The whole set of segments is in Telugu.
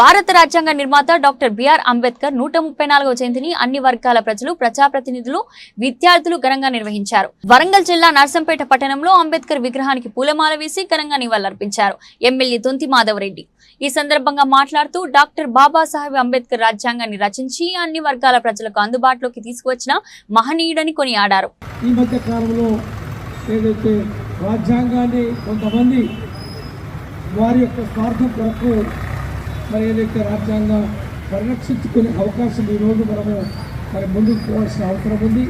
భారత రాజ్యాంగ నిర్మాత డాక్టర్ బిఆర్ అంబేద్కర్ నూట ముప్పై నాలుగవ జయంతిని అన్ని వర్గాల ప్రజలు ప్రజాప్రతినిధులు విద్యార్థులు ఘనంగా నిర్వహించారు. వరంగల్ జిల్లా నర్సంపేట పట్టణంలో అంబేద్కర్ విగ్రహానికి పూలమాల వేసి ఘనంగా నివాళులర్పించారు. ఎమ్మెల్యే తొంతి మాధవరెడ్డి. ఈ సందర్భంగా మాట్లాడుతూ డాక్టర్ బాబాసాహెబ్ అంబేద్కర్ రాజ్యాంగాన్ని రచించి అన్ని వర్గాల ప్రజలకు అందుబాటులోకి తీసుకువచ్చిన మహనీయుడని కొనియాడారు. ఈ మధ్య కాలంలో ఏదైతే రాజ్యాంగాన్ని కొంతమంది వారి యొక్క స్వార్థం కొరకు మరి ఏదైతే రాజ్యాంగం పరిరక్షించుకునే అవకాశం ఈరోజు మనము మరి ముందుకు పోవాల్సిన అవసరం ఉంది.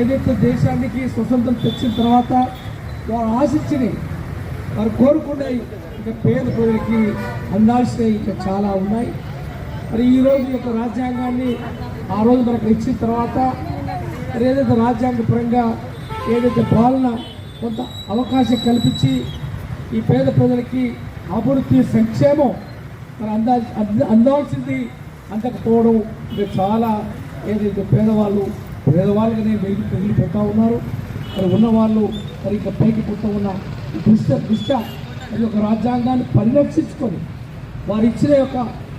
ఏదైతే దేశానికి స్వతంత్రం తెచ్చిన తర్వాత వారు ఆశించినవి వారు కోరుకునే ఇంకా పేద ప్రజలకి అందాల్సినవి ఇంకా చాలా ఉన్నాయి. మరి ఈ రోజు యొక్క రాజ్యాంగాన్ని ఆ రోజు మనకు ఇచ్చిన తర్వాత మరి ఏదైతే రాజ్యాంగ పరంగా ఏదైతే పాలన కొంత అవకాశం కల్పించి ఈ పేద ప్రజలకి అభివృద్ధి సంక్షేమం మరి అందా అంద- అందాల్సింది అందకపోవడం చాలా ఏదైతే పేదవాళ్ళు పేదవాళ్ళుగానే వెలిగి మిగిలిపోతూ ఉన్నారు. మరి ఉన్నవాళ్ళు మరి ఇంకా పైకి పుట్ట ఉన్న దుష్ట దుష్ట ఈ యొక్క రాజ్యాంగాన్ని పరిరక్షించుకొని వారు ఇచ్చిన యొక్క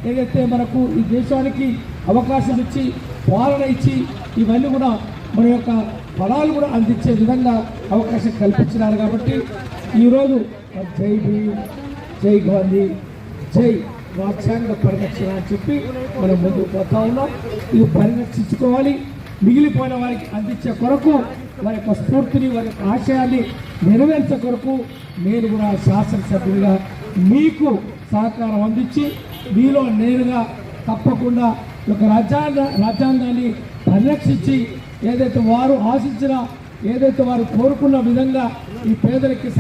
ఏదైతే మనకు ఈ దేశానికి అవకాశం ఇచ్చి పాలన ఇచ్చి ఇవన్నీ కూడా మన యొక్క ఫలాలు కూడా అందించే విధంగా అవకాశం కల్పించినారు కాబట్టి ఈరోజు జై భీమ్ జై గాంధీ జై రాజ్యాంగ పరిరక్షణ అని చెప్పి మనం ముందుకు పోతా ఉన్నాం. ఇది పరిరక్షించుకోవాలి. మిగిలిపోయిన వారికి అందించే కొరకు వారి యొక్క స్ఫూర్తిని వారి యొక్క ఆశయాన్ని నెరవేర్చే కొరకు నేను కూడా శాసనసభ్యులుగా మీకు సహకారం అందించి మీలో నేరుగా తప్పకుండా ఒక రాజ్యాంగ రాజ్యాంగాన్ని పరిరక్షించి ఏదైతే వారు ఆశించిన ఏదైతే వారు కోరుకున్న విధంగా ఈ పేదలకి సం-